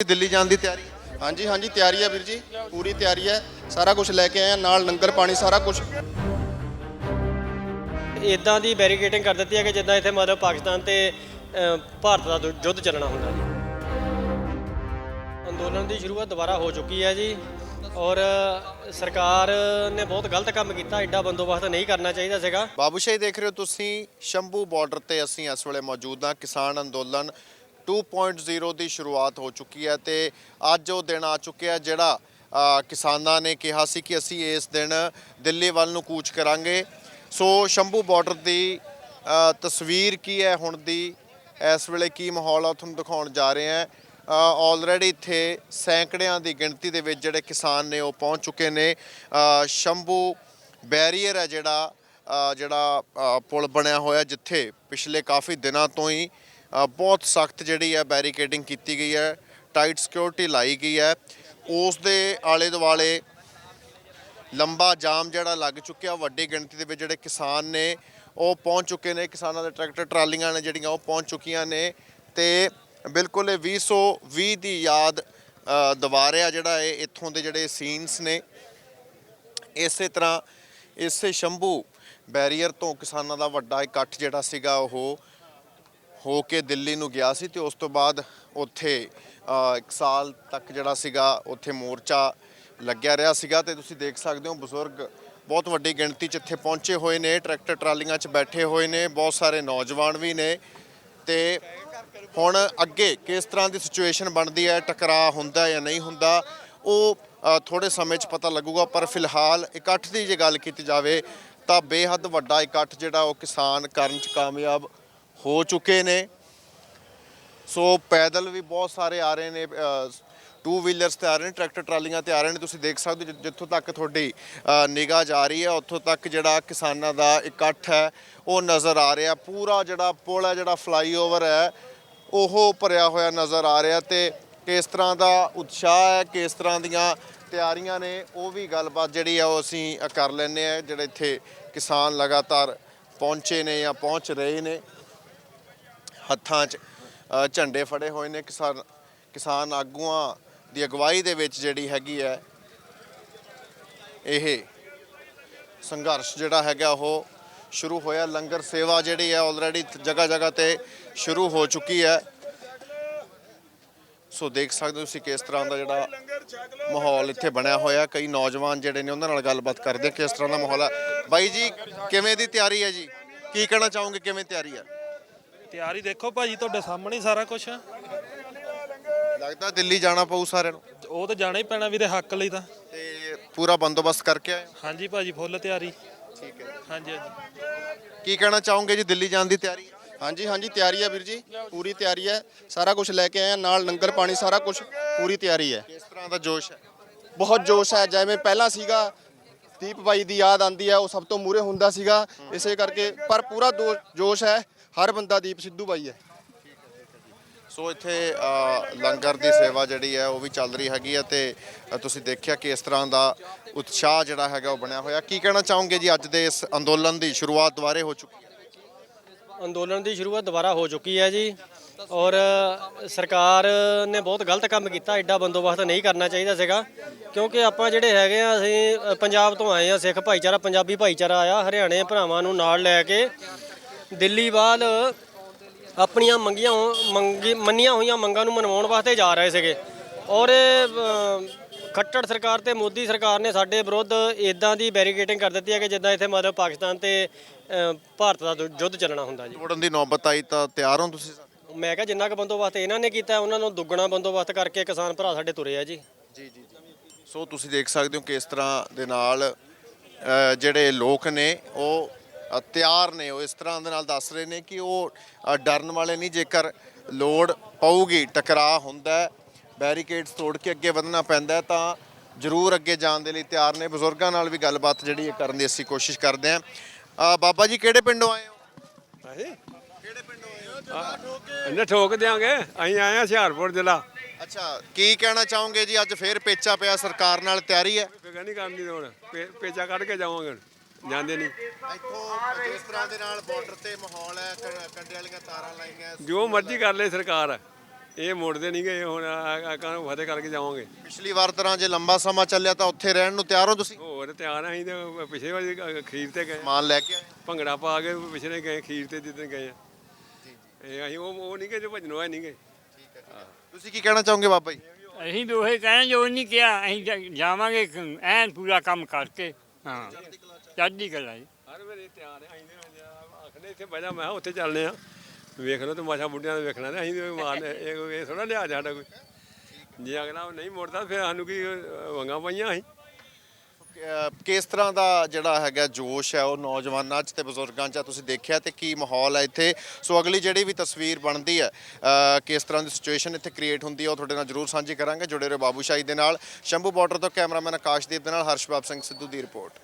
ਦਿੱਲੀ ਜਾਣ ਦੀ ਤਿਆਰੀ? ਹਾਂਜੀ ਹਾਂਜੀ ਤਿਆਰੀ ਹੈ ਵੀਰ ਜੀ ਪੂਰੀ ਤਿਆਰੀ ਹੈ ਸਾਰਾ ਕੁਝ ਲੈ ਕੇ ਆਏ ਆ ਨਾਲ ਲੰਗਰ ਪਾਣੀ ਸਾਰਾ ਕੁਝ ਇਦਾਂ ਦੀ ਬੈਰੀਕੇਡਿੰਗ ਕਰ ਦਿੱਤੀ ਹੈ ਕਿ ਜਿੱਦਾਂ ਇੱਥੇ ਮਤਲਬ ਪਾਕਿਸਤਾਨ ਤੇ ਅ, ਭਾਰਤ ਦਾ ਦੁ- ਯੁੱਧ ਚੱਲਣਾ ਹੁੰਦਾ ਜੀ। ਅੰਦੋਲਨ ਦੀ ਸ਼ੁਰੂਆਤ ਦੁਬਾਰਾ ਹੋ ਚੁੱਕੀ ਹੈ ਜੀ ਔਰ ਸਰਕਾਰ ਨੇ ਬਹੁਤ ਗਲਤ ਕੰਮ ਕੀਤਾ ਐਡਾ ਬੰਦੋਬਸਤ ਨਹੀਂ ਕਰਨਾ ਚਾਹੀਦਾ ਸੀਗਾ। ਬਾਬੂਸ਼ਾਹੀ ਦੇਖ ਰਹੇ ਹੋ ਤੁਸੀਂ ਸ਼ੰਭੂ ਬਾਰਡਰ ਤੇ ਅਸੀਂ ਇਸ ਵੇਲੇ ਮੌਜੂਦ ਹਾਂ ਕਿਸਾਨ ਅੰਦੋਲਨ 2.0 ਦੀ ਸ਼ੁਰੂਆਤ ਹੋ ਚੁੱਕੀ ਹੈ ਤੇ ਅੱਜ ਉਹ ਦਿਨ ਆ ਚੁੱਕਿਆ ਜਿਹੜਾ ਕਿਸਾਨਾਂ ਨੇ ਕਿਹਾ ਸੀ ਕਿ ਅਸੀਂ ਇਸ ਦਿਨ ਦਿੱਲੀ ਵੱਲ ਨੂੰ ਕੂਚ ਕਰਾਂਗੇ। ਸੋ ਸ਼ੰਭੂ ਬਾਰਡਰ ਦੀ ਤਸਵੀਰ ਕੀ ਹੈ ਹੁਣ ਦੀ? ਇਸ ਵੇਲੇ ਕੀ ਮਾਹੌਲ ਆ? ਤੁਹਾਨੂੰ ਦਿਖਾਉਣ ਜਾ ਰਹੇ ਹਾਂ। ਆਲਰੇਡੀ ਇੱਥੇ ਸੈਂਕੜਿਆਂ ਦੀ ਗਿਣਤੀ ਦੇ ਵਿੱਚ ਜਿਹੜੇ ਕਿਸਾਨ ਨੇ ਉਹ ਪਹੁੰਚ ਚੁੱਕੇ ਨੇ। ਸ਼ੰਭੂ ਬੈਰੀਅਰ ਹੈ ਜਿਹੜਾ ਜਿਹੜਾ ਪੁਲ ਬਣਿਆ ਹੋਇਆ ਜਿੱਥੇ ਪਿਛਲੇ ਕਾਫੀ ਦਿਨਾਂ ਤੋਂ ਹੀ ਬਹੁਤ ਸਖਤ ਜਿਹੜੀ ਹੈ ਬੈਰੀਕੇਡਿੰਗ ਕੀਤੀ ਗਈ ਹੈ ਟਾਈਟ ਸਿਕਿਉਰਿਟੀ ਲਾਈ ਗਈ ਹੈ। ਉਸ ਦੇ ਆਲੇ ਦੁਆਲੇ ਲੰਬਾ ਜਾਮ ਜਿਹੜਾ ਲੱਗ ਚੁੱਕਿਆ ਵੱਡੀ ਗਿਣਤੀ ਦੇ ਵਿੱਚ ਜਿਹੜੇ ਕਿਸਾਨ ਨੇ ਉਹ ਪਹੁੰਚ ਚੁੱਕੇ ਨੇ। ਕਿਸਾਨਾਂ ਦੇ ਟਰੈਕਟਰ ਟਰਾਲੀਆਂ ਨੇ ਜਿਹੜੀਆਂ ਉਹ ਪਹੁੰਚ ਚੁੱਕੀਆਂ ਨੇ। ਤੇ ਬਿਲਕੁਲ ਇਹ 2020 ਦੀ ਯਾਦ ਅ, ਜਿਹੜਾ ਇਹ ਇੱਥੋਂ ਦੇ ਜਿਹੜੇ ਸੀਨਸ ਨੇ। ਇਸੇ ਤਰ੍ਹਾਂ ਇਸੇ ਸ਼ੰਭੂ ਬੈਰੀਅਰ ਤੋਂ ਕਿਸਾਨਾਂ ਦਾ ਵੱਡਾ ਇਕੱਠ ਜਿਹੜਾ ਸੀਗਾ ਉਹ ਹੋ ਕੇ ਦਿੱਲੀ ਨੂੰ ਗਿਆ ਸੀ ਤੇ ਉਸ ਤੋਂ ਬਾਅਦ ਉੱਥੇ ਇੱਕ ਸਾਲ ਤੱਕ ਜਿਹੜਾ ਸੀਗਾ ਉੱਥੇ ਮੋਰਚਾ ਲੱਗਿਆ ਰਿਹਾ ਸੀਗਾ ਤੇ ਤੁਸੀਂ ਦੇਖ ਸਕਦੇ ਹੋ ਬਜ਼ੁਰਗ ਬਹੁਤ ਵੱਡੀ ਗਿਣਤੀ 'ਚ ਇੱਥੇ ਪਹੁੰਚੇ ਹੋਏ ਨੇ ਟਰੈਕਟਰ ਟਰਾਲੀਆਂ 'ਚ ਬੈਠੇ ਹੋਏ ਨੇ ਬਹੁਤ ਸਾਰੇ ਨੌਜਵਾਨ ਵੀ ਨੇ ਤੇ ਹੁਣ ਅੱਗੇ ਕਿਸ ਤਰ੍ਹਾਂ ਦੀ ਸਿਚੁਏਸ਼ਨ ਬਣਦੀ ਹੈ ਟਕਰਾਅ ਹੁੰਦਾ ਜਾਂ ਨਹੀਂ ਹੁੰਦਾ ਉਹ ਅ, ਥੋੜੇ ਸਮੇਂ 'ਚ ਪਤਾ ਲੱਗੂਗਾ ਪਰ ਫਿਲਹਾਲ ਇਕੱਠ ਦੀ ਜੇ ਗੱਲ ਕੀਤੀ ਜਾਵੇ ਤਾਂ ਬੇਹੱਦ ਵੱਡਾ ਇਕੱਠ ਜਿਹੜਾ ਉਹ ਕਿਸਾਨ ਕਰਨ 'ਚ ਕਾਮਯਾਬ ਹੋ ਚੁੱਕੇ ਨੇ। ਸੋ ਪੈਦਲ ਵੀ ਬਹੁਤ ਸਾਰੇ ਆ ਰਹੇ ਨੇ ਟੂ ਵੀਲਰਸ ਤੇ ਆ ਰਹੇ ਨੇ ਟਰੈਕਟਰ ਟਰਾਲੀਆਂ ਤੇ ਆ ਰਹੇ ਨੇ। ਤੁਸੀਂ ਦੇਖ ਸਕਦੇ ਹੋ ਜਿੱਥੋਂ ਤੱਕ ਤੁਹਾਡੀ ਨਿਗਾਹ ਜਾ ਰਹੀ ਹੈ, ਉੱਥੋਂ ਤੱਕ ਜਿਹੜਾ ਕਿਸਾਨਾਂ ਦਾ ਇਕੱਠ ਹੈ, ਉਹ ਨਜ਼ਰ ਆ ਰਿਹਾ। ਪੂਰਾ ਜਿਹੜਾ ਪੁਲ ਹੈ, ਜਿਹੜਾ ਫਲਾਈਓਵਰ ਹੈ, ਉਹ ਭਰਿਆ ਹੋਇਆ ਨਜ਼ਰ ਆ ਰਿਹਾ ਤੇ ਕਿਸ ਤਰ੍ਹਾਂ ਦਾ ਉਤਸ਼ਾਹ ਹੈ, ਕਿਸ ਤਰ੍ਹਾਂ ਦੀਆਂ ਤਿਆਰੀਆਂ ਨੇ, ਉਹ ਵੀ ਗੱਲਬਾਤ ਜਿਹੜੀ ਆ, ਉਹ ਅਸੀਂ ਕਰ ਲੈਂਦੇ ਆ ਜਿਹੜੇ ਇੱਥੇ ਕਿਸਾਨ ਲਗਾਤਾਰ ਪਹੁੰਚੇ ਨੇ ਜਾਂ ਪਹੁੰਚ ਰਹੇ ਨੇ। ਹੱਥਾਂ 'ਚ ਝੰਡੇ ਫੜੇ ਹੋਏ ਨੇ ਕਿਸਾਨ ਕਿਸਾਨ ਆਗੂਆਂ ਦੀ ਅਗਵਾਈ ਦੇ ਵਿੱਚ ਜਿਹੜੀ ਹੈਗੀ ਹੈ, ਇਹ ਸੰਘਰਸ਼ ਜਿਹੜਾ ਹੈਗਾ ਉਹ ਸ਼ੁਰੂ ਹੋਇਆ। ਲੰਗਰ ਸੇਵਾ ਜਿਹੜੀ ਹੈ ਆਲਰੇਡੀ ਜਗ੍ਹਾ ਜਗ੍ਹਾ ਤੇ ਸ਼ੁਰੂ ਹੋ ਚੁੱਕੀ ਹੈ। ਸੋ ਦੇਖ ਸਕਦੇ ਹੋ ਤੁਸੀਂ ਕਿਸ ਤਰ੍ਹਾਂ ਦਾ ਜਿਹੜਾ ਮਾਹੌਲ ਇੱਥੇ ਬਣਿਆ ਹੋਇਆ। ਕਈ ਨੌਜਵਾਨ ਜਿਹੜੇ ਨੇ ਉਹਨਾਂ ਨਾਲ ਗੱਲਬਾਤ ਕਰਦੇ ਕਿਸ ਤਰ੍ਹਾਂ ਦਾ ਮਾਹੌਲ ਹੈ। ਬਾਈ ਜੀ, ਕਿਵੇਂ ਦੀ ਤਿਆਰੀ ਹੈ ਜੀ? ਕੀ ਕਹਿਣਾ ਚਾਹੋਗੇ? ਕਿਵੇਂ ਤਿਆਰੀ ਹੈ? ਤਿਆਰੀ ਦੇਖੋ ਭਾਜੀ ਤੁਹਾਡੇ ਸਾਹਮਣੇ ਹੀ ਸਾਰਾ ਕੁਝ ਲੱਗਦਾ ਦਿੱਲੀ ਜਾਣਾ ਪਊ ਸਾਰਿਆਂ ਨੂੰ। ਉਹ ਤਾਂ ਜਾਣਾ ਹੀ ਪੈਣਾ ਵੀਰੇ ਹੱਕ ਲਈ ਤਾਂ। ਤੇ ਪੂਰਾ ਬੰਦੋਬਸਤ ਕਰਕੇ ਆਏ ਹੋ? ਹਾਂਜੀ ਭਾਜੀ ਫੁੱਲ ਤਿਆਰੀ। ਠੀਕ ਹੈ। ਹਾਂਜੀ ਹਾਂਜੀ। ਕੀ ਕਹਿਣਾ ਚਾਹੋਗੇ ਜੀ ਦਿੱਲੀ ਜਾਣ ਦੀ ਤਿਆਰੀ? ਹੈ? ਹਾਂਜੀ ਹਾਂਜੀ ਤਿਆਰੀ ਹੈ ਵੀਰ ਜੀ ਪੂਰੀ ਤਿਆਰੀ ਹੈ। ਸਾਰਾ ਕੁਝ ਲੈ ਕੇ ਆਏ ਆ ਨਾਲ ਲੰਗਰ ਪਾਣੀ ਸਾਰਾ ਕੁਝ ਪੂਰੀ ਤਿਆਰੀ ਹੈ। ਕਿਸ ਤਰ੍ਹਾਂ ਦਾ ਜੋਸ਼ ਹੈ? ਬਹੁਤ ਜੋਸ਼ ਹੈ ਜਿਵੇਂ ਪਹਿਲਾਂ ਸੀਗਾ ਦੀਪ ਬਾਈ ਦੀ ਯਾਦ ਆਂਦੀ ਹੈ ਉਹ ਸਭ ਤੋਂ ਮੂਰੇ ਹੁੰਦਾ ਸੀਗਾ। ਇਸੇ ਕਰਕੇ ਪਰ ਪੂਰਾ ਦੋ- ਜੋਸ਼ ਹੈ ਹਰ ਬੰਦਾ ਦੀਪ ਸਿੱਧੂ ਬਾਈ ਹੈ। ਸੋ ਇੱਥੇ ਲੰਗਰ ਦੀ ਸੇਵਾ ਜਿਹੜੀ ਹੈ ਉਹ ਵੀ ਚੱਲ ਰਹੀ ਹੈਗੀ ਹੈ ਤੇ ਤੁਸੀਂ ਦੇਖਿਆ ਕਿ ਇਸ ਤਰ੍ਹਾਂ ਦਾ ਉਤਸ਼ਾਹ ਜਿਹੜਾ ਹੈਗਾ ਉਹ ਬਣਿਆ ਹੋਇਆ। ਕੀ ਕਹਿਣਾ ਚਾਹੋਗੇ ਜੀ ਅੱਜ ਦੇ ਇਸ ਅੰਦੋਲਨ ਦੀ ਸ਼ੁਰੂਆਤ ਦੁਬਾਰੇ ਹੋ ਚੁੱਕੀ ਹੈ? ਅੰਦੋਲਨ ਦੀ ਸ਼ੁਰੂਆਤ ਦੁਬਾਰਾ ਹੋ ਚੁੱਕੀ ਹੈ ਜੀ ਔਰ ਸਰਕਾਰ ਨੇ ਬਹੁਤ ਗਲਤ ਕੰਮ ਕੀਤਾ ਐਡਾ ਬੰਦੋਬਸਤ ਨਹੀਂ ਕਰਨਾ ਚਾਹੀਦਾ ਸੀਗਾ। ਕਿਉਂਕਿ ਆਪਾਂ ਜਿਹੜੇ ਹੈਗੇ ਆ ਅਸੀਂ ਪੰਜਾਬ ਤੋਂ ਆਏ ਆ ਸਿੱਖ ਭਾਈਚਾਰਾ ਪੰਜਾਬੀ ਭਾਈਚਾਰਾ ਆਇਆ ਹਰਿਆਣੇ ਭਰਾਵਾਂ ਨੂੰ ਨਾਲ ਲੈ ਕੇ ਦਿੱਲੀ ਬਾਅਦ ਆਪਣੀਆਂ ਮੰਗੀਆਂ ਮੰਗੀ ਮੰਨੀਆਂ ਹੋਈਆਂ ਮੰਗਾਂ ਨੂੰ ਮਨਵਾਉਣ ਵਾਸਤੇ ਜਾ ਰਹੇ ਸੀਗੇ। ਔਰ ਖੱਟੜ ਸਰਕਾਰ ਤੇ ਮੋਦੀ ਸਰਕਾਰ ਨੇ ਸਾਡੇ ਵਿਰੁੱਧ ਇਦਾਂ ਦੀ ਬੈਰੀਕੇਡਿੰਗ ਕਰ ਦਿੱਤੀ ਹੈ ਕਿ ਜਿੱਦਾਂ ਇੱਥੇ ਮਤਲਬ ਪਾਕਿਸਤਾਨ ਤੇ ਭਾਰਤ ਦਾ ਯੁੱਧ ਚੱਲਣਾ ਹੁੰਦਾ ਜੀ। ਤੋੜਨ ਦੀ ਨੌਬਤ ਆਈ ਤਾਂ ਤਿਆਰ ਹੋ ਤੁਸੀਂ ਮੈਂ ਕਿਹਾ ਜਿੰਨਾ ਕੁ ਬੰਦੋਬਸਤ ਇਹਨਾਂ ਨੇ ਕੀਤਾ ਉਹਨਾਂ ਨੂੰ ਦੁੱਗਣਾ ਬੰਦੋਬਸਤ ਕਰਕੇ ਕਿਸਾਨ ਭਰਾ ਸਾਡੇ ਤੁਰੇ ਆ ਜੀ। ਜੀ ਜੀ ਸੋ ਤੁਸੀਂ ਦੇਖ ਸਕਦੇ ਹੋ ਕਿ ਇਸ ਤਰ੍ਹਾਂ ਦੇ ਨਾਲ ਜਿਹੜੇ ਲੋਕ ਨੇ ਉਹ ਤਿਆਰ ਨੇ ਉਹ ਇਸ ਤਰ੍ਹਾਂ ਦੇ ਨਾਲ ਦੱਸ ਰਹੇ ਨੇ ਕਿ ਉਹ ਡਰਨ ਵਾਲੇ ਨਹੀਂ ਜੇਕਰ ਲੋੜ ਪਊਗੀ ਟਕਰਾਅ ਹੁੰਦਾ ਹੈ, ਬੈਰੀਕੇਡਸ ਤੋੜ ਕੇ ਅੱਗੇ ਵਧਣਾ ਪੈਂਦਾ ਹੈ ਤਾਂ ਜ਼ਰੂਰ ਅੱਗੇ ਜਾਣ ਦੇ ਲਈ ਤਿਆਰ ਨੇ। ਬਜ਼ੁਰਗਾਂ ਨਾਲ ਵੀ ਗੱਲਬਾਤ ਜਿਹੜੀ ਹੈ ਕਰਨ ਦੀ ਅਸੀਂ ਕੋਸ਼ਿਸ਼ ਕਰਦੇ ਹਾਂ। ਅ, ਬਾਬਾ ਜੀ ਕਿਹੜੇ ਪਿੰਡੋਂ ਆਏ ਹੋ? ਅਸੀਂ ਇਹਨੇ ਠੋਕ ਦਿਆਂਗੇ। ਅਸੀਂ ਆਏ ਆ ਹੁਸ਼ਿਆਰਪੁਰ ਜ਼ਿਲ੍ਹਾ। ਅੱਛਾ ਕੀ ਕਹਿਣਾ ਚਾਹੋਗੇ ਜੀ? ਅੱਜ ਫੇਰ ਪੇਚਾ ਪਿਆ ਸਰਕਾਰ ਨਾਲ ਤਿਆਰੀ ਹੈ? ਨਹੀਂ ਕਰਨੀ ਹੁਣ ਪੇਚਾ ਕੱਢ ਕੇ ਜਾਵਾਂਗੇ। ਜਾਂਦੇ ਨਹੀਂ। ਇੱਥੋਂ ਜਿਸ ਤਰ੍ਹਾਂ ਦੇ ਨਾਲ ਬਾਰਡਰ ਤੇ ਮਾਹੌਲ ਹੈ ਕ- ਕੰਡੇ ਵਾਲੀਆਂ ਤਾਰਾਂ ਲਾਈਆਂ ਜੋ ਮਰਜ਼ੀ ਕਰ ਲੈ ਸਰਕਾਰ। ਇਹ ਮੁੜਦੇ ਨਹੀਂ ਗਏ ਹੁਣ ਆਕਾਂ ਨੂੰ ਫਤਿਹ ਕਰਕੇ ਜਾਵਾਂਗੇ? ਪਿਛਲੀ ਵਾਰ ਤਰ੍ਹਾਂ ਜੇ ਲੰਬਾ ਸਮਾਂ ਚੱਲਿਆ ਤਾਂ ਉੱਥੇ ਰਹਿਣ ਨੂੰ ਤਿਆਰ ਹੋ ਤੁਸੀਂ? ਹੋਰ ਤਿਆਰ ਆ ਅਸੀਂ ਤੇ ਪਿਛਲੇ ਵਾਰੀ ਅ- ਖੀਰ ਤੇ ਗਏ। ਮਾਨ ਲੈ ਕੇ ਆਏ। ਭੰਗੜਾ ਪਾ ਕੇ ਪਿਛਲੇ ਗਏ ਖੀਰ ਤੇ ਜਿੱਦਣ ਗਏ ਆ। ਇਹ ਅਸੀਂ ਉਹ ਉਹ ਨਹੀਂ ਗਏ ਜੋ ਭਜਨੋਂ ਆਏ ਨਹੀਂ ਗਏ ਤੁਸੀਂ ਕੀ ਕਹਿਣਾ ਚਾਹੋਗੇ ਬਾਬਾ ਜੀ? ਅਸੀਂ ਉਹੀ ਕਹਿਣਾ ਜੋ ਨਹੀਂ ਕਿਹਾ ਅਸੀਂ ਜਾ- ਜਾਵਾਂਗੇ ਐਨ ਪੂਰਾ ਕੰਮ ਕਰਕੇ। ਹਾਂ। ਚੜ੍ਹਦੀ ਕਲਾ ਜੀ। ਹਰ ਵੇਲੇ ਤਿਆਰ ਆ ਅਸੀਂ ਤੇ ਆਖਦੇ ਇੱਥੇ ਬਹਿ ਜਾ ਮੈਂ ਕਿਹਾ ਉੱਥੇ ਚੱਲਨੇ ਆ। ਵੇਖ ਲਓ ਤਮਾਸ਼ਾ ਬੁੱਢਿਆਂ ਦਾ ਵੇਖਣਾ ਤੇ ਅਸੀਂ ਤੇ ਮਾਰਨੇ ਇਹ ਇਹ ਥੋੜਾ ਲਿਆ ਸਾਡਾ ਕੋਈ। ਜੇ ਅਗਲਾ ਨਹੀਂ ਮੁੜਦਾ ਫਿਰ ਸਾਨੂੰ ਕੀ ਵੰਗਾ ਪਈਆਂ ਅਸੀਂ। ਕਿਸ ਤਰ੍ਹਾਂ ਦਾ ਜਿਹੜਾ ਹੈਗਾ ਜੋਸ਼ ਹੈ ਉਹ ਨੌਜਵਾਨਾਂ 'ਚ ਤੇ ਬਜ਼ੁਰਗਾਂ 'ਚ ਆ, ਤੁਸੀਂ ਦੇਖਿਆ ਤੇ ਕੀ ਮਾਹੌਲ ਹੈ ਇੱਥੇ? ਸੋ ਅਗਲੀ ਜਿਹੜੀ ਵੀ ਤਸਵੀਰ ਬਣਦੀ ਹੈ ਕਿਸ ਤਰ੍ਹਾਂ ਦੀ ਸਿਚੁਏਸ਼ਨ ਇੱਥੇ ਕ੍ਰੀਏਟ ਹੁੰਦੀ ਹੈ ਉਹ ਤੁਹਾਡੇ ਨਾਲ ਜਰੂਰ ਸਾਂਝੀ ਕਰਾਂਗੇ। ਜੁੜੇ ਰਹੋ ਬਾਬੂਸ਼ਾਹੀ ਦੇ ਨਾਲ। ਸ਼ੰਭੂ ਬਾਰਡਰ ਤੋਂ ਕੈਮਰਾਮੈਨ ਆਕਾਸ਼ਦੀਪ ਦੇ ਨਾਲ ਹਰਸ਼ਬਾਬ ਸਿੰਘ ਸਿੱਧੂ ਦੀ ਰਿਪੋਰਟ।